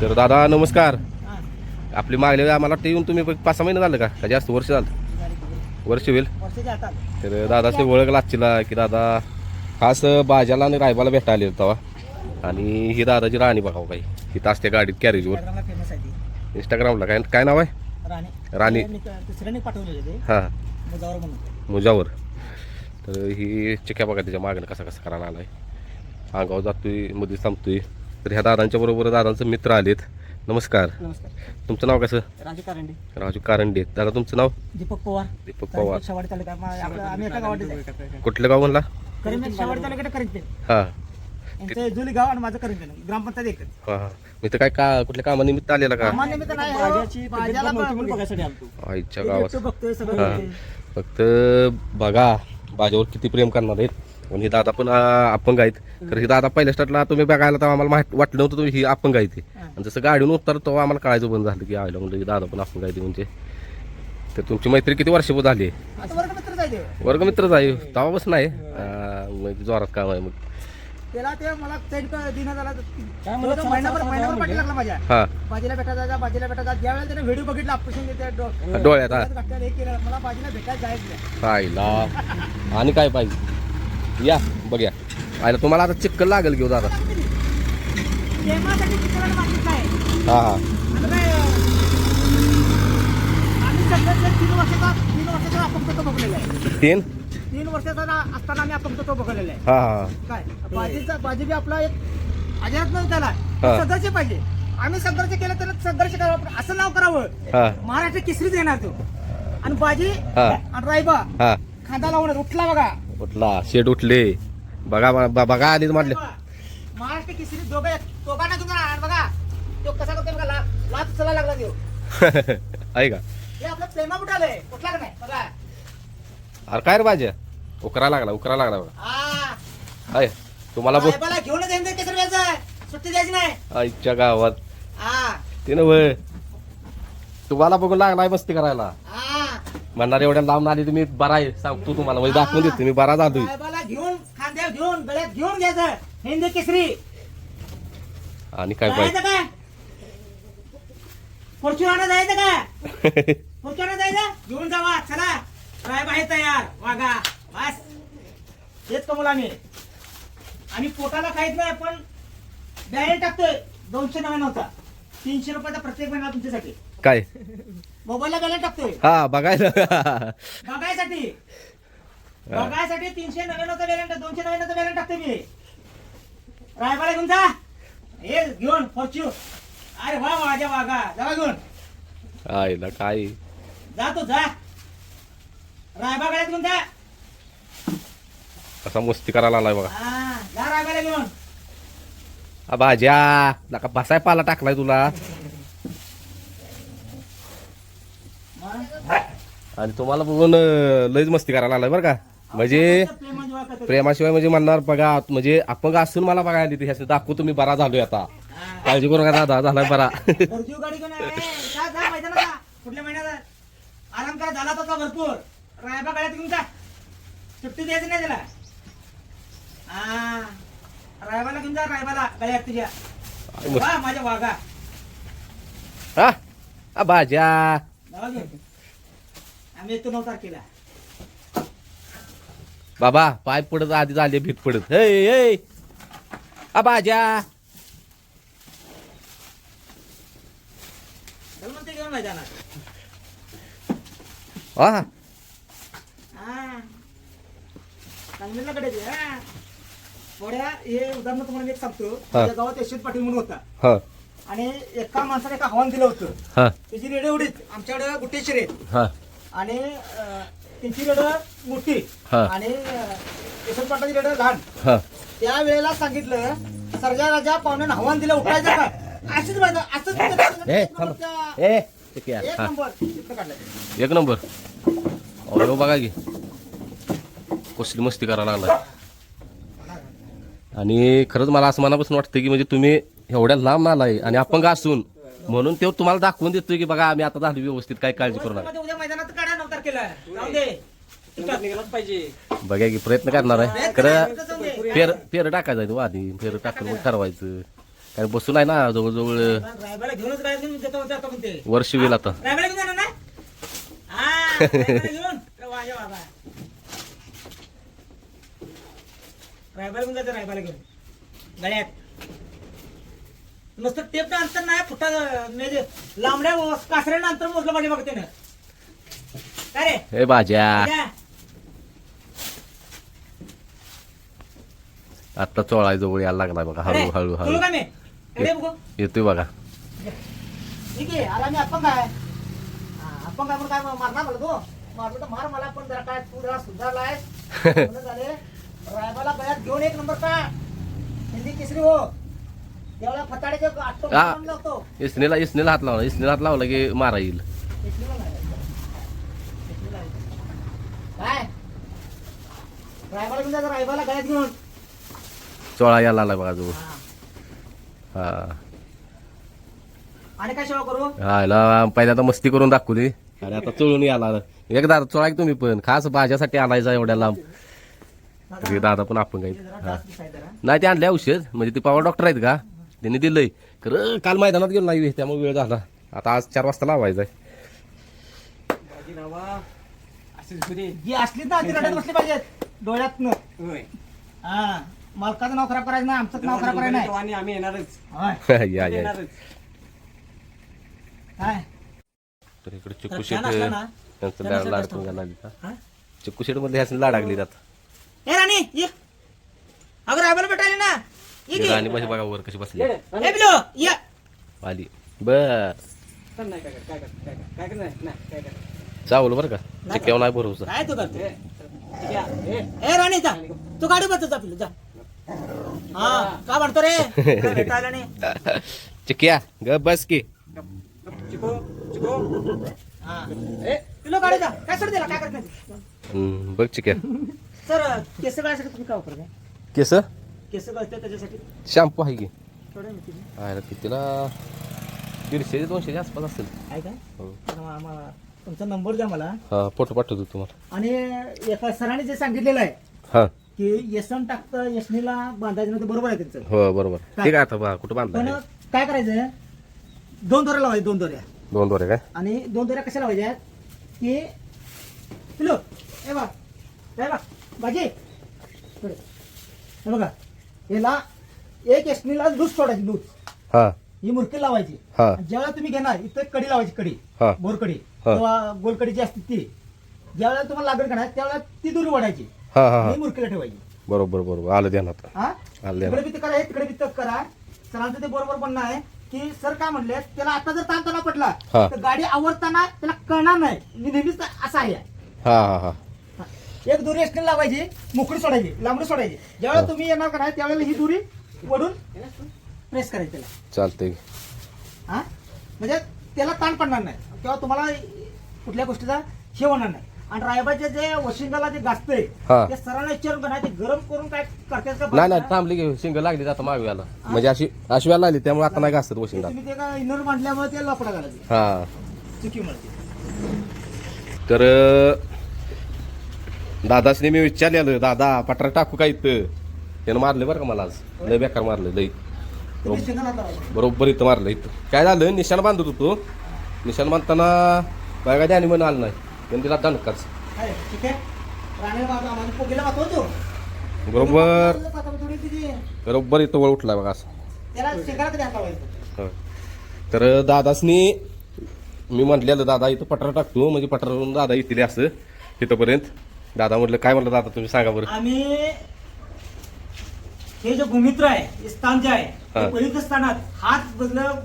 तर दादा नमस्कार. आपली वेळी आम्हाला वाटतं येऊन तुम्ही पाच सहा महिने झालं का? का जास्त वर्ष झालं? वर्ष होईल. तर दादाचे ओळख लागचिला की दादा खास बाजाला आणि रायबाला भेटा आले तेव्हा. आणि ही दादाची राणी बघावं काही इथं असते गाडीत कॅरेजवर इंस्टाग्रामला आहे काय? काय नाव आहे? राणी. हां. मुजावर तर ही चिक्या बघा त्याच्या मागणं कसा कसा करायला आलाय. अंगावर जातोयमध्ये थांबतोय. तर ह्या दादांच्या बरोबर दादांचं मित्र आलेत. नमस्कार. नमस्कार. तुमचं नाव कसं? राजू कारंडे. राजू कारंडे. दादा तुमचं नाव? दीपक पवार. दीपक पवार. शेवाडी तालुका. मा- आपलं आम्ही एका गावात आहे. कुठलं गाव म्हणला? शेवाडी तालुक्यात हां. यांचं जुली गाव आणि माझं करीमपेठ. ग्रामपंचायत एकच. हां हां. मी तर काय का कुठल्या कामानिमित्त आलेला का? सामान्य मित्र नाही हो. भाज्याला पण बघायसाठी आलतो. आईच्या गावात. बघतोय हा. सगळं फक्त बघा माझ्यावर किती प्रेम करणार आहेत. आणि ही दादा पण आ, अपंग आहेत. तर ही दादा पहिल्या स्टार्टला तुम्ही बघायला तर आम्हाला माहीत वाटलं नव्हतं तुम्ही ही अपंग आहे ती. आणि जसं गाडीवर उतरतो तेव्हा आम्हाला कळायचं बंद झालं की आयला म्हणजे दादा पण अपंग आहे ती म्हणजे. तर तुमची मैत्री किती वर्ष झाली आता वर्ग मित्रच आहे ते वर्गमित्रच आहे तेव्हापासून आहे आ, म्हणजे जोरात काम आहे मग. त्याला ते मला सेंड दिना झाला. जवळजवळ महिनाभर महिनाभर पाठी लागला माझ्या. हा. बाजीला भेटायचा जा बाजीला भेटायचा ज्या वेळेला त्याने व्हिडिओ बघितला ऑपरेशन त्या डो- डोळ्यात हा. डोळ्यात हे केलं. मला बाजीला भेटायला जायचं नाही. आईला आणि काय पाहिजे? या बघूया. आयला तुम्हाला आता चिक्कल लागेल घेऊ दादा हा हा. तीन वर्षाचा तीन वर्षाचा अपंगत्व बघलेला आहे. तीन? तीन वर्षाचा ना- असताना आम्ही अपंगत्व बघलेलं आहे. हा हा काय? बाजीचा बाजी बी आपला एक अजात नाही त्याला. हा. पाहिजे. आम्ही संघर्ष केला तर संघर्ष करावा असं नाव करावं. हा. महाराष्ट्र केसरीच येणार तो. आणि बाजी हा. आणि रायबा हा. खांदा लावून उठला बघा. उठला शेड उठले. बघा बघा आधीच म्हटले. महाराष्ट्र केसरी दोघं दोघांना घेऊन जाणार आणि बघा. तो कसा करतो बघा ला- लाच चला लागला देव आहे का हे आपलं प्रेमा बुटालय कुठला का नाही? बघा. अरे काय रे भाज्या उकरा लागला उकरा लागला बघा. हा. आहे तुम्हाला ते केसरी व्यायचं सुट्टी द्यायची नाही. आईच्या गावात. हा. ते नव्हे तुम्हाला बघून लागलाय मस्ती करायला. म्हणणार एवढ्या लांब आली तुम्ही बरा आहे. सांगतो तुम्हाला म्हणजे दाखवून देतो मी बरा झालोय. साहेबाला घेऊन खांद्यावर घेऊन गळ्यात घेऊन घ्यायचं हिंद केसरी. आणि काय जायचं फॉर्च्युनर जायचं काय? फॉर्च्युनर जायचं? घेऊन जावा चला. साहेब आहे तयार. वागा. बस. हेच कमवलं आम्ही आम्ही पोटाला काहीच नाही पण डायरेक्ट टाकतोय. दोनशे नव्याण्णवचा. तीनशे रुपयाचा प्रत्येक महिना तुमच्यासाठी. काय? मोबाईलला बॅलन्स टाकतोय. हा बघायला. बघायसाठी. बघायसाठी तीनशे नव्याण्णवचा बॅलन्स दोनशे नव्याण्णवचा बॅलन्स टाकतोय मी. रायबाला घेऊन जा. हे घेऊन फॉर्च्यू अरे वा माझ्या वागा जावा घेऊन. आईला काय? जा तू जा. रायबा गळ्यात घेऊन जा. कसा मस्ती करायला आलाय बघा. हा जा रायबाला घेऊन. आ भाज्या. नका बसाय पाला टाकलाय तुला मग? आणि तुम्हाला बघून अं, लयच मस्ती करायला आलाय बरं का. म्हणजे. प्रेमाशिवाय म्हणजे म्हणणार बघा म्हणजे अपंग असून मला बघायला तिथे ह्याचं दाखवू तुम्ही बरा झालोय आता. काळजी करू नका दादा झालाय बरा. फॉर्च्यू गाडी घेऊन ये. जा जा मैदानात जा. पुढल्या महिन्यात आराम करा झाला भरपूर. रायबा सुट्टी द्यायची नाही त्याला. हा रायबाला घेऊन जा रायबाला गळ्यात तुझ्या. वा माझ्या वागा हा? आ भाज्या. जावा घेऊन आम्ही येतो नऊ तारखेला. बाबा पाय पडत आधी झाले भीत पडत. हे हे चल म्हणते घेऊन हा. हा. कडे हा. थोड्या हे उदाहरण तुम्हाला मी एक सांगतो. माझ्या गावात यशवंत पाटील म्हणून होता. हा. आणि एका माणसाने एका आव्हान दिलं होतं. हा. त्याची रेड एवढीच आमच्याकडे गुट्टेची रेड हा. आणि अं, त्यांची रेड मोठी हा. आणि यशवंत पाटलाची रेड लहान. हा. त्या वेळेला सांगितलं सर्जा राजा पाहुण्यानं आव्हान दिलं उठायचं का? असंच पाहिजे असंच ए थांब. ए एक हा. नंबर चित्र काढलं. एक नंबर. अहो बघा की कसली मस्ती करायला लागला आणि खरंच मला असं मनापासून वाटतं की म्हणजे तुम्ही एवढ्या लांब आलाय आणि अपंग असून? म्हणून ते तुम्हाला दाखवून देतोय की बघा आम्ही आता झालो व्यवस्थित काय काळजी करू नका. मध्ये उद्या मैदानात काढा जाऊ दे. निघालाच पाहिजे. बघा की प्रयत्न करणार आहे. खरं फेर फेर टाकायचं आहे तो आधी. फेर टाकून मग ठरवायचं. काय बसून आहे ना जवळजवळ रायबाला घेऊनच राहायचं देतो जातो म्हणते. वर्ष होईल आता. रायबाला घेऊन जाणार ना हा रायबाला घेऊन. तर वाजा बाबा रायबाला घेऊन जायचं रायबाला घेऊन. गळ्यात. नुसतं टेपचं अंतर नाही फुटा म्हणजे लांबड्या कासऱ्यानं अंतर मोजलं पाहिजे बघ त्यानं. काय रे? हे भाज्या जा. आता चोळाय जवळ यायला लागलाय बघा अरे, हळू हळू बोलू हळू. का मी? इकडे बघू. येतोय बघा. ठीक आहे आला मी आपण काय हा, आपण काय पण काय मारणार मला तो मारलं तर मार मला पण जरा काय तू जरा सुधारलाय. म्हणून झाले. रायबाला गळ्यात घेऊन एक नंबर का? हिंदी केसरी हो. हा. लागतो इसनेला इसनेला हात लावला. इसनेला हात लावला की मारा येईल. चोळा यायला लागलाय बघा जवळ हा. आणि काय सेवा करू? याला पहिल्या आता मस्ती करून दाखवली आणि आता चोळून यायला एकदा चोळा की तुम्ही पण? खास भाज्यासाठी आणायचा एवढ्या लांब. तरी दादा पण आपण काही हा. नाही ते आणले औषध. म्हणजे ते पवार डॉक्टर आहेत का? त्यांनी दिलंय. खरं काल मैदानात गेलो नाही त्यामुळे वेळ झाला. आता आज चार वाजता लावायचा जी असली ना ती रडत बसली पाहिजेत. हा मालकाचं नाव खराब करायचं नाही आमचं नाव खराब करायचं नाही. आणि आम्ही येणारच. होय. या या येणारच काय? तर इकडे छान शेट त्यांचं लाड असलं लाड तर पण लागली का हा? चिक्कू शेटमध्ये ह्याच लाडागली जात ए राणी ये. अगं रायबाला भेटायला ना. ये की. राणी बशी बघा वर कशी बसली. ए बिलो ये. आली. बर चल, नाही काय काय काय काय कर नाही काय कर. चावलं बरं का? चिक्क्यावर नाही भरोसा. काय तू करते? ए, चल, ठीक आहे, ए, ए राणी जा. तू गाडी बस जा पिलो जा. हा का म्हणतो रे? चिक्क्या ग बस की. चिको चिको. हा. ए पिलो गाडी जा. काय सोड दिला? काय करत नाही? बघ चिक्क्या सर केस गळायसाठी तुम्ही काय वापरताय? केस? केस गळते त्याच्यासाठी? शॅम्पू आहे की. थोडं मी तिथे. आहे ना कितीला? दीडशे ते दोनशेच्या आसपास असेल. आहे हो. तर मग आम्हाला तुमचा नंबर द्या मला. हा फोटो पाठवतो तुम्हाला. आणि एका सरांनी जे सांगितलेलं आहे हा. की यसन टाकतं यशनीला बांधायचं नाही ते बरोबर आहे त्यांचं. हो बरोबर. ठीक आहे आता बा कुठं पण बांधला काय करायचं दोन दोऱ्या लावायच्या दोन दोऱ्या. दोन दोरे काय? आणि दोन दोऱ्या कशा लावायच्या? की पिलो ए बा बाजी इकडे. हे बघा. याला एक यशनीला लूज सोडायची लूज. हा. ही मुरकी लावायची. हा. आणि ज्यावेळेला तुम्ही घेणार इथं कडी लावायची कडी. हा. बोरकडी. हा. किंवा गोलकडी जी असते ती. ज्यावेळेला तुम्हाला लागेल का नाही त्यावेळेला ती दुरी ओढायची. हा हा हा. मुरकीला ठेवायची. बरोबर बरोबर. आलं ध्यानात हा? आलं तिकडे ध्यानात बी करा तिकडे बी तक करा. सरांचं ते बरोबर पण आहे की सर काय म्हणले त्याला आता जर ताणतणा पडला हा. तर गाडी आवडताना त्याला कळणार नाही. मी नेहमीच असं आहे. हा हा हा. एक दुरी एक्सटेल लावायची मोकळी सोडायची लांबडी सोडायची. ज्यावेळेला तुम्ही येणार का नाही त्यावेळेला ही दुरी वडून प्रेस करायची त्याला. चालतंय. हा? म्हणजे त्याला ताण पडणार नाही. किंवा तुम्हाला कुठल्या गोष्टीचा हे होणार नाही. आणि रायबाचे जे वशिंगाला जे गाजतंय हा. ते सरांना विचारून का नाही ते गरम करून काय करतात का नाही नाही. थांबली की शिंग लागली आता मागव्याला म्हणजे अशी अशी वेळा लागली त्यामुळे आता नाही घासत वशिंगात तुम्ही ते का इनर मांडल्यामुळे ते घालायचे हा. मिळते तर दादासने मी विचारलेलं दादा पटरा टाकू काय इथं? त्यानं मारलं बरं का मला आज. लय बेकार मारलं लय. बरोबर इथं मारलं इथं. काय झालं? निशाण बांधत होतो. निशाण बांधताना बघा ध्यानी म्हणून आलं नाही. त्यांनी तिला दणकाच बरोबर. बरोबर इथं वळ उठला बघा असं. तर दादासनी मी म्हटलेलं दादा इथं पटरा टाकतो. म्हणजे पटरावरून दादा येतील असं तिथंपर्यंत. दादा म्हटलं काय म्हटलं दादा तुम्ही सांगा बरं. आम्ही हे जे भूमित्र आहे हे स्थान जे आहे हा. ते पवित्र स्थानात हात बदलं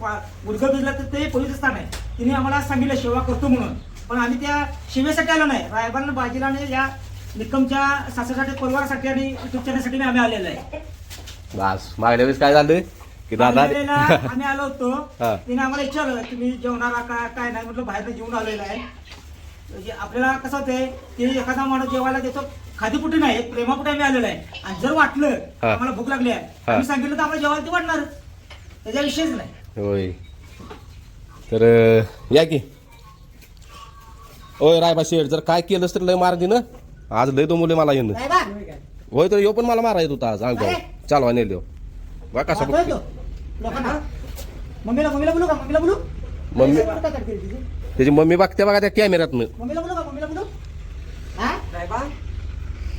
गुडघं भिजलं तर ते पवित्र स्थान आहे. तिने आम्हाला सांगितलं सेवा करतो म्हणून. पण आम्ही त्या सेवेसाठी आलो नाही. रायबान बाजीला आणि या निकमच्या सासऱ्यासाठी परिवारासाठी आणि युट्यूब चॅनलसाठी आम्ही आलेलो आहे. बस मागल्या वेळेस काय झालं की दादा आम्ही आलेला- आम्ही आलो होतो. हा. तिने आम्हाला विचारलं तुम्ही जेवणारा का काय नाही? म्हटलं बाहेर जेवून आलेला आहे. म्हणजे आपल्याला कसं होतंय की एखादा माणूस जेवायला देतो खादीपुटी नाही प्रेमापुटी आम्ही आलेलो आहे. आणि जर वाटलं हा. आम्हाला भूक लागली आहे हा. आम्ही सांगितलं तर आम्हाला जेवायला ते वाटणार. त्याच्या विषयच नाही. होय. तर अं, या की. होय रायबा शेठ जर काय केलंस तर लय मार दे ना आज लय दमवले मला येणं. नाही बा होय तर यो पण मला मारा येत होता आज. अंगावर अरे. चालवा नेलो बा कसा वाटतोय तो. लोकांना. मम्मीला मम्मीला बोलू का? मम्मीला बोलू? मम्मी- काय करते तुझी त्याची मम्मी बघते बघा त्या कॅमेऱ्यातनं मम्मीला बोलू का? मम्मीला बोलू? हा? रायबा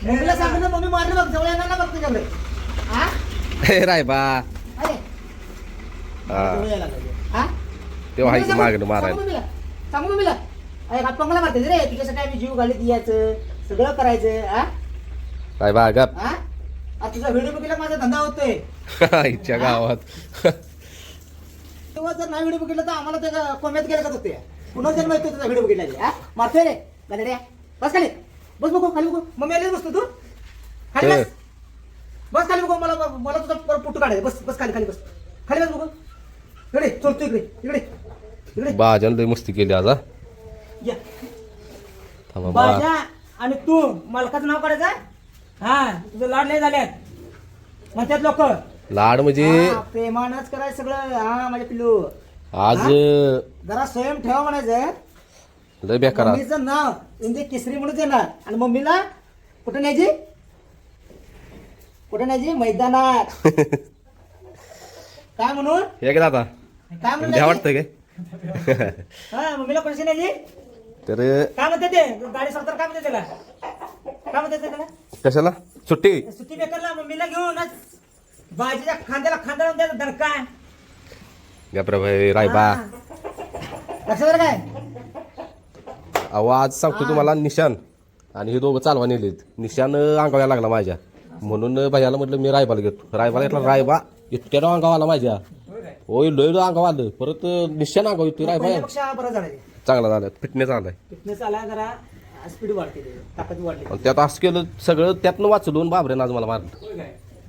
मम्मीला सांग ना मम्मी मारली बघ जवळ येणार ना बघ तुझ्याकडे. हा? हे राय बा. अरे. हा. जवळ यायला लागले. हा? तेव्हा मागणं सांगू- मारायला. सांगू मम्मीला. सांगू मम्मीला. अरे हात पंगला मारते रे तिच्यासाठी आम्ही जीव घालीत यायचं सगळं करायचं हा? गप. हा? आता तुझा व्हिडिओ बघितला माझा धंदा होतोय. इच्छा गावात. तेव्हा जर नाही व्हिडिओ बघितला तर आम्हाला त्या कोम्यात गेलं का होते पुनर्जन्म येतो तुझा व्हिडिओ बघितला हा? मारतोय रे गलड्या बस खाली. बस बघू खाली बघू. मम्मी आली बसतो तू. खाली बस. बस खाली बघू मला मला तुझा फोटो काढायचा बस बस खाली खाली बस. खाली बस बघू. इकडे चलतो इकडे इकडे इकडे. बाजन लय मस्ती केली आज. या. बाजा आणि तू मालकाचं नाव काढायचं हा? तुझं लाड लय झाल्यात. म्हणतात लोक. लाड म्हणजे प्रेमानच करायचं सगळं. हा माझे पिल्लू. आज जरा स्वयं ठेवा म्हणायचं. लय बेकार. मम्मीचं नाव म्हणजे केसरी म्हणून येणार आणि मम्मीला कुठं न्यायची? कुठं न्यायची? मैदानात. काय म्हणून? हे का दादा काय म्हणून न्यायची? वाटतंय काय? हा मम्मीला कोणाची न्यायची? तर काय म्हणते ते? गाडी सरकार काय म्हणते त्याला? काय म्हणते ते त्याला? कशाला? सुट्टी? सुट्टी बेकारला. मम्मीला घेऊनच. बाजीच्या खांद्याला खांद्याला द्यायचा दणका गप्रा भाई राय बा. लक्षात आलं काय? अहो आज सांगतो तुम्हाला निशान. आणि हे दोघं चालवा नेलेत. निशान अंगाव्या लागला माझ्या. म्हणून भैयाला म्हटलं मी रायबाला घेतो. रायबाला घेतला रायबा इतक्या अंगाव आला माझ्या. होय लय अंगाव आलं. परत निशान अंगाव येतोय रायबा. चांगला झाला फिटनेस आलाय. फिटनेस आला जरा स्पीड वाढते ताकद त्यात असं केलं सगळं त्यातनं वाचलून बाबरे आज मला मारलं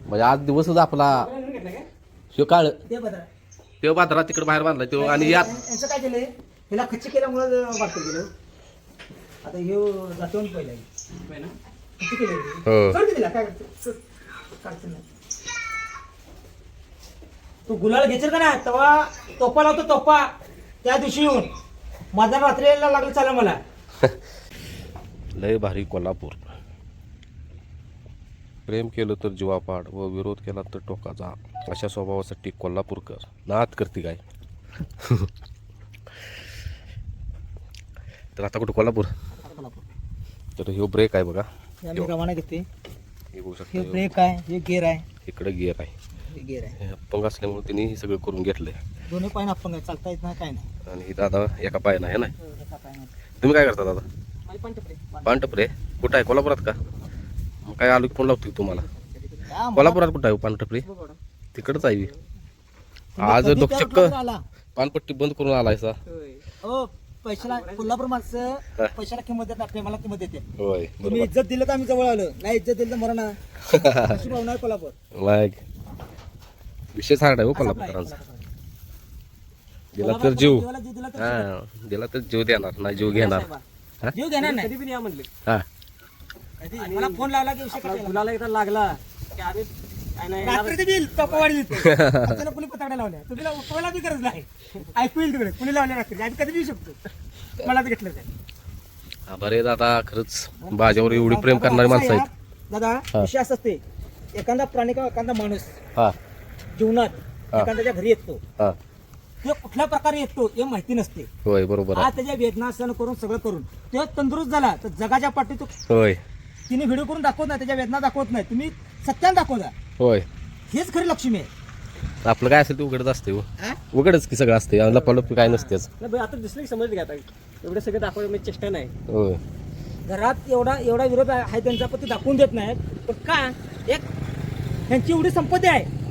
म्हणजे आज दिवसच आपला शिव काळ. ते बदल तिकडे बाहेर बांधला तो आणि यात यांचं काय केलंय हिला खच्ची केल्यामुळे वाटत गेलं आता हे जातो ना पहिला खच्ची केली हो. सोड की तिला काय सोड. नाही. तू गुलाल घेशील का नाही तेव्हा तोपा लावतो तोपा त्या दिवशी येऊन माझा रात्रीला लागलं चालेल मला लय भारी कोल्हापूर प्रेम केलं तर जीवापाड व विरोध केला तर टोकाचा अशा स्वभावासाठी कोल्हापूरकर नात करते काय तर आता कुठं? कोल्हापूर? तर ह्यो ब्रेक आहे बघा. हे बघू हे ब्रेक आहे हे गेअर आहे. इकडे गिअर आहे. हे गेअर आहे. हे अपंग असल्यामुळे त्यांनी हे सगळं करून घेतलंय. दोन्ही पाय आहे चालता येत नाही काय नाही. आणि ही दादा एका पायानं आहे ना? नाही तुम्ही काय करता दादा? माझी पण टपरी. पानटपरे कुठं आहे? कोल्हापुरात का? मग काय आलो की फोन लावतो की तुम्हाला? हा, मला- कोल्हापुरात कुठं आहे पानटपरे? तिकडच आहे आज चक्क. पानपट्टी बंद करून आलाय सा. हो पैशाला कोल्हापूर माणसं हा. पैशाला किंमत देत नाही प्रेमाला किंमत देते. होय तुम्ही इज्जत दिलं तर आम्ही जवळ आलो. नाही इज्जत दिलं तर मरणा अशी भावना आहे कोल्हापूर. हार्ड आहे हो कोल्हापूरकरांचा. दिला तर जीव. हा दिला तर जीव देणार नाही जीव घेणार. हा? जीव घेणार नाही. कधी पण या म्हणले हा? मला फोन लावला की विषय. गुलाला एकदा लागला. की आम्ही काय नाही रात्रीचं बिल टोकावाडी देते त्याला कुणी पताड्या लावल्या तुम्ही उठवायला बी गरज नाही. ऐकू येईल तिकडे. कुणी लावल्या रात्री? आम्ही कधी देऊ शकतो? मला ते घेतलं काय बरे दादा खरंच भाज्यावर एवढी प्रेम करणारी माणसं आहेत. दादा हा. विषय असं असते एखादा प्राणी किंवा एखादा माणूस हा. जीवनात हा. एखाद्याच्या घरी येतो. हा. तो कुठल्या प्रकारे येतो हे माहिती नसते. होय बरोबर आहे. त्याच्या वेदना सहन करून सगळं करून तो तंदुरुस्त झाला तर जगाच्या पाठी तो होय. तिने व्हिडिओ करून दाखवत नाही त्याच्या वेदना दाखवत नाही. तुम्ही सत्यान दाखवता होय. हेच खरी लक्ष्मी आहे. आपलं काय असेल ते उघडच असते हो. हा? उघडच की सगळं असते लपालपी काय नसतेच नाही आता दिसलं की समजलं की आता. एवढे सगळे दाखवलं म्हणजे चेष्टा नाही. होय. घरात एवढा एवढा विरोध आहे त्यांचा पण ते दाखवून देत नाहीत. पण का? एक त्यांची एवढी संपत्ती आहे.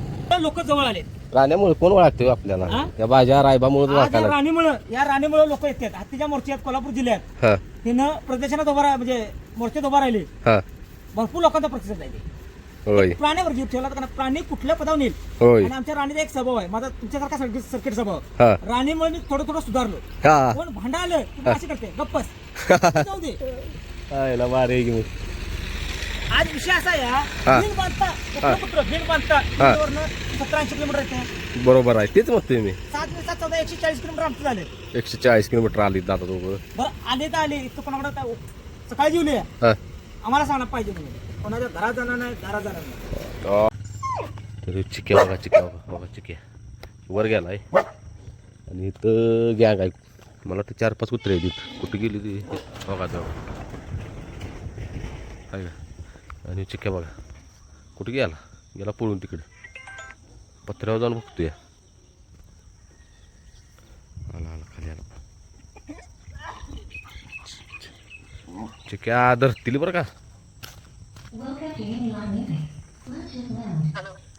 लोक जवळ आले राण्यामुळे कोण ओळखते हो आपल्याला? हा? या भाज्या रायबामुळे आज या ओळखायला राणीमुळं या राणीमुळे लोक येतात. हत्तीच्या मोर्चात कोल्हापूर जिल्ह्यात. हा. तिनं प्रदर्शनात उभा राह म्हणजे मोर्चात उभा राहिले. हा. भरपूर लोकांचा प्रतिसाद आहे होय. प्राण्यावर जीव ठेवला तर प्राणी कुठल्या पदावर नेईल? होय. आणि आमच्या राणीचा एक स्वभाव आहे. माझा तुमच्यासारखा सर्किट सर्किट स्वभाव. हा. राणीमुळे मी थोडं थोडं सुधारलो. हा. कोण भांडा आलं मी अशी करते? गप्पस जाऊ दे. आयला भारी आहे की मग. आज विषय असा आहे हा. हा, बीड बांधता कुठलं बीड बांधता हा. बीडवरनं सतरा ऐंशी किलोमीटर येते. बरोबर आहे. तेच म्हणतोय मी. सात दिवसात चौदा एकशे चाळीस किलोमीटर आमचं झाले. एकशे चाळीस किलोमीटर आली दादा दोघं. बरं आले तर आले. इथं कोणाकडे काय- सकाळी जेवली हा. आम्हाला सांगणार पाहिजे म्हणून. कोणाच्या घरात जाणार नाही घरात जाणार नाही. तरी चिक्या बघा चिक्या बघा बघा चिक्या. वर गेलाय. आणि इथं गॅंग आहे. मला ते चार पाच कुत्रे आहेत इथं. कुठे गेली ती? बघा तेव्हा आहे का? आणि चिक्क्या बघा. कुठे गेला? गेला पळून तिकडे. पत्र्यावर जाऊन बघतोय. आला आला खाली आला. चिक्क्या धरतील बरं का?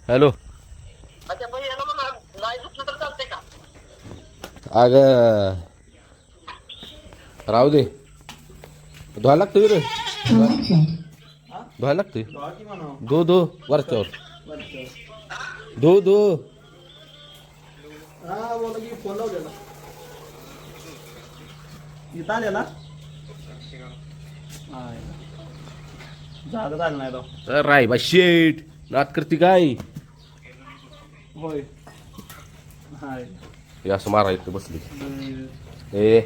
हॅलो. अग राहू दे. धुवायला लागतं रे. धुवायला लागते दो दो वरच्यावर. इथं आलेला झालं नाही राव राय बा शेट. नात करते काय? होय. हाय. असं मारायचं बसली. ए.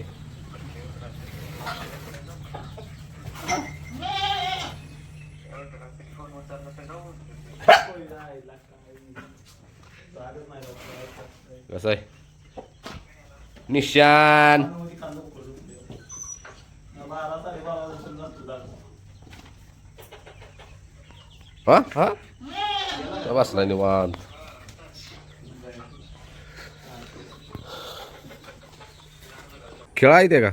कसं आहे? निशान. हा? हा? बसला निवांत. खेळा येते का?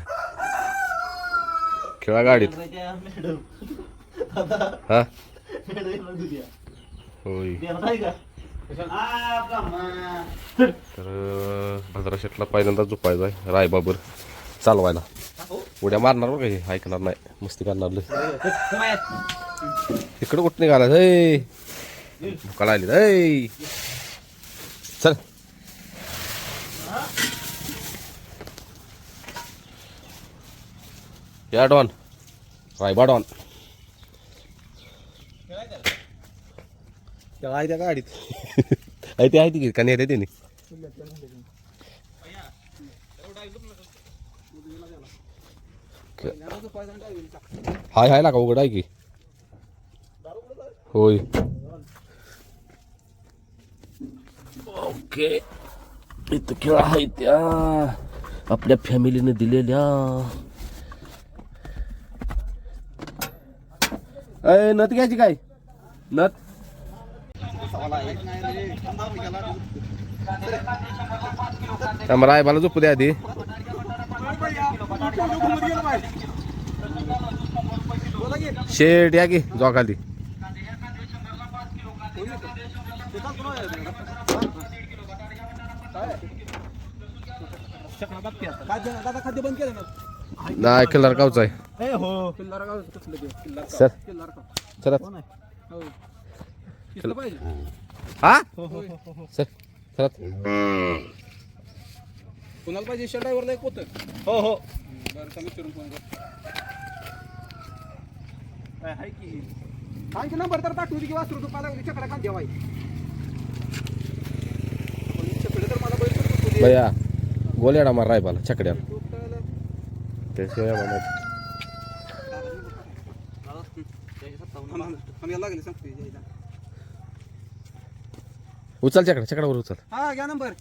खेळा गाडीत. हा. होय. तर भद्रा शेटला पहिल्यांदा झोपायचा आहे. रायबाबर चालवायला. उड्या मारणार बरं काही ऐकणार नाही. मस्ती करणार लय. इकडं कुठं निघाला हे भुकाला आली हे चल. या डॉन. रायबा डॉन. आहे त्या गाडीत. आहे ते आहे ती का नेते त्याने? हाय हाय लागा उघड आहे की. होय. ओके. इथं खेळ आहे त्या. आपल्या फॅमिलीने दिलेल्या. अय नथ घ्यायची काय? नथ त्यामुळे रायबाला झोपू द्या आधी. शेट या की जो खाली. दादा खाद्य बंद केलं ना नाही किल्लार गावचा आहे. हो. किल्लार सर किल्लार गाव चला कोण आहे हो पाहिजे. हा? हो हो सर चला कुणाला पाहिजे? शर्ट ड्रायव्हरला एक होतं हो हो. बरं कमी करून फोन कर काय आहे की? आणखी नंबर तर पाठवू दे की वासरू तू पाला चकडा का देवाय चकडे तर मला बैल भैया गोल्याडा मार रायबाला छकड्या त्याशिवाय मला लागले सांगतो उचल छकडा छकडावर उचल. हा घ्या नंबर.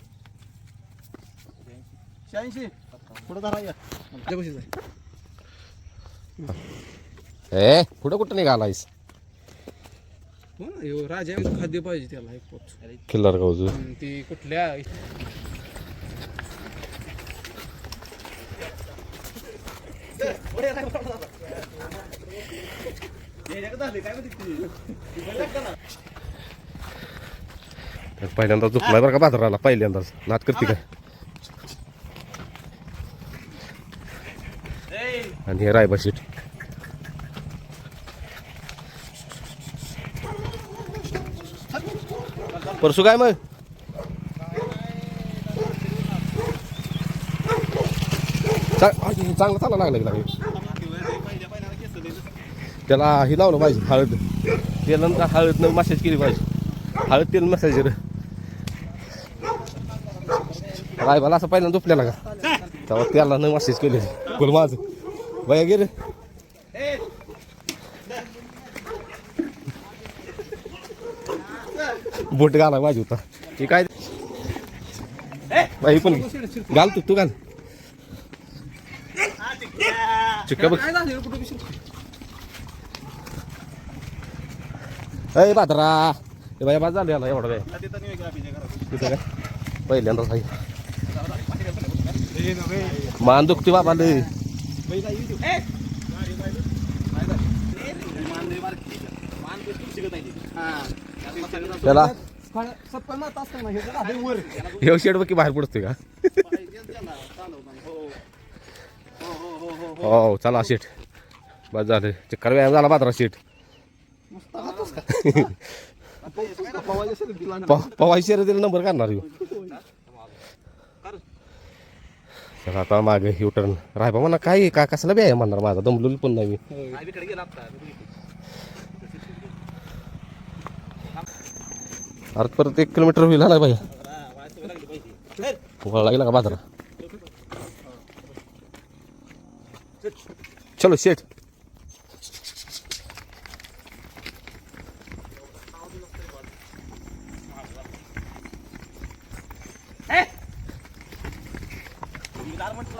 शहाऐंशी. पुढं धरा या. ए कुठं कुठं निघालायस? हो ना ह्यो राजा खाद्य पाहिजे त्याला एक पोच गावचं हम्म, ती कुठल्या? पहिल्यांदा झोपलाय बरं का बाजाराला? पहिल्यांदाच. नात करते काय? आणि हे रायबा सीट परसू काय मग? चा- चांगलं चालला लागलं की लागलं. त्याला हे लावलं पाहिजे हळद. तेलानं हळद मसाज केली पाहिजे. हळद तेल मसाज काय मला असं पहिल्यांदा दुपल्याला का? तेव्हा त्याला न मसाज केले. बोल माझं. बया गेले. बोट घाला माझी होता. हे काय? बाई पण घाल तू तू घाल. चिक्का बघ. अय बादरा. हे बाया बाद झालं याला एवढा वेळ तिथं काय? पहिल्यांदाच आहे. Manduk tuh Pak Pandu. त्याला हे शेड बघ बाहेर पडतोय का हो चला शेट बस झालं चक्कर व्यायाम झाला बाजारा शेट पवाई शेर दिला नंबर काढणार येऊ येऊ आता मागे युटर्न रायबा म्हणा काय का कसला आहे म्हणणार माझा? दमलेलो पण नाही मी. अरे परत एक किलोमीटर होईल ना भाई. वळा लागला का बाजारा चलो शेठ.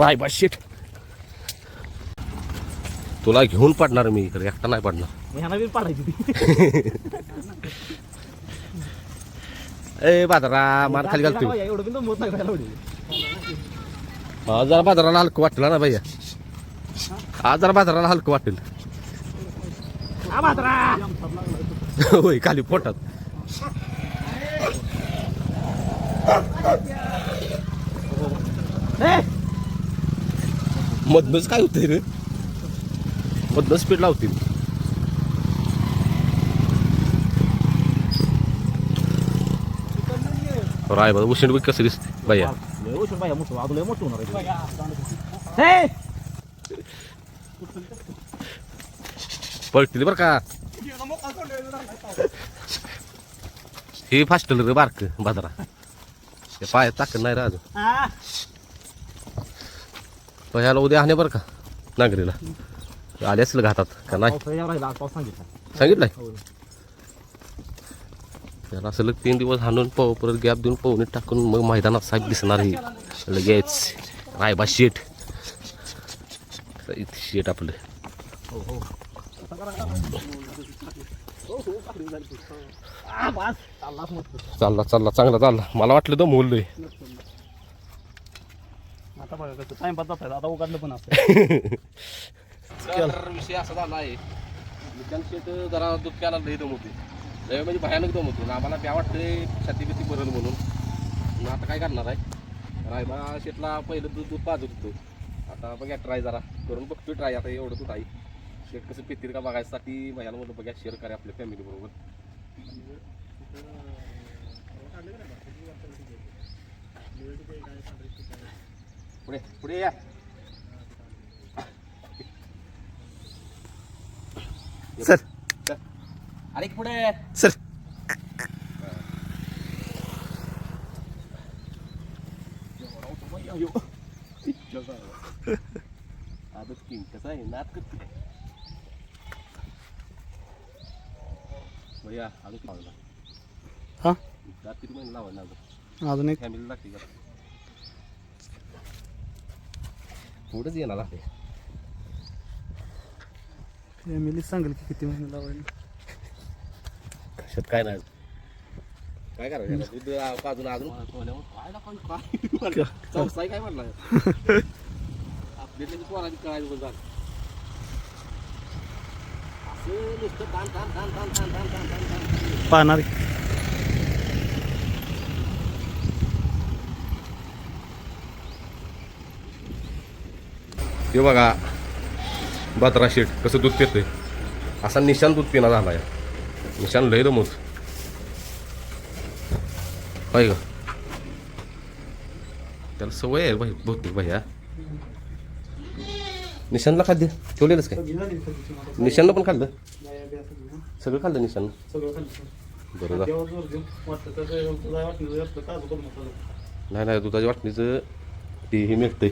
रायबा शेट. तुला घेऊन पडणार मी इकडे एकटा नाही पडणार. ह्याला बी पाडायची ए बाजारा मार खाली घालतो. आज जरा बाजाराला हलकं वाटलं ना भैया. आज जरा बाजाराला हलकं वाटेल. हा. होय खाली पोटात. ए, मधनच काय होतंय रे? मधनं स्पीड लावतील राय बघ उशीण बघ कसं दिसते भैया. पळतील बरं का? हे फास्टल रे बारक बाजारा. पाय ताकद नाही रे हा. ह्याला उद्या आहे बरं का नागरीला आले असेल घातात का नाही सांगितलंय हो. त्याला सलग तीन दिवस हाणून पाहू परत गॅप देऊन पाहुणे टाकून मग मैदानात साहेब दिसणार ही लगेच रायबा शेट शेट आपलं. चाललाच मस्त. चालला चालला चांगला चालला मला वाटलं तो मोल बघा कसं? टाइमपास जात आता उघडलं पण असतं विषय असा झाला आहे निकाल शेट जरा दूध प्यायला लई दमवते लय म्हणजे भयानक दम दमवतो आम्हाला त्या वाटते छाती बिती बरल म्हणून. मग आता काय करणार आहे? रायबा शेतला पहिलं दूध दूध पाजत होतो. आता बघा ट्राय जरा. करून बघतोय ट्राय आता एवढं दूध आहे. शेत कसं पितील का बघायसाठी? भयाला म्हणलं बघा शेअर करा आपल्या फॅमिलीबरोबर पुढे पुढे या. सर. अरे पुढे सर. आदत किंग कसं आहे? करते भैया अजून लावला हा? दात किती महिने लावायला अजून अजून एक? फॅमिली लागते जरा पुढेच गेला लागते फॅमिली सांगेल की किती महिने लावायला. कशात काय नाही. काय करायचं अजून अजून? काय काय म्हणला? कळायची असं नुसतं पाहणार हे बघा. बात्रा शेट कसं दूध पितोय? असा निशान दूध पिना झाला आहे निशान लय दमूत होय ग. त्याला सवय आहे भाई बहुतेक भैया निशानला खाद्य? ठेवलेलंच काय? निशानला पण खाल्लं? सगळं खाल्लं निशान बरं नाही नाही दुधाच्या वाटणीचं ते हे मिळतंय.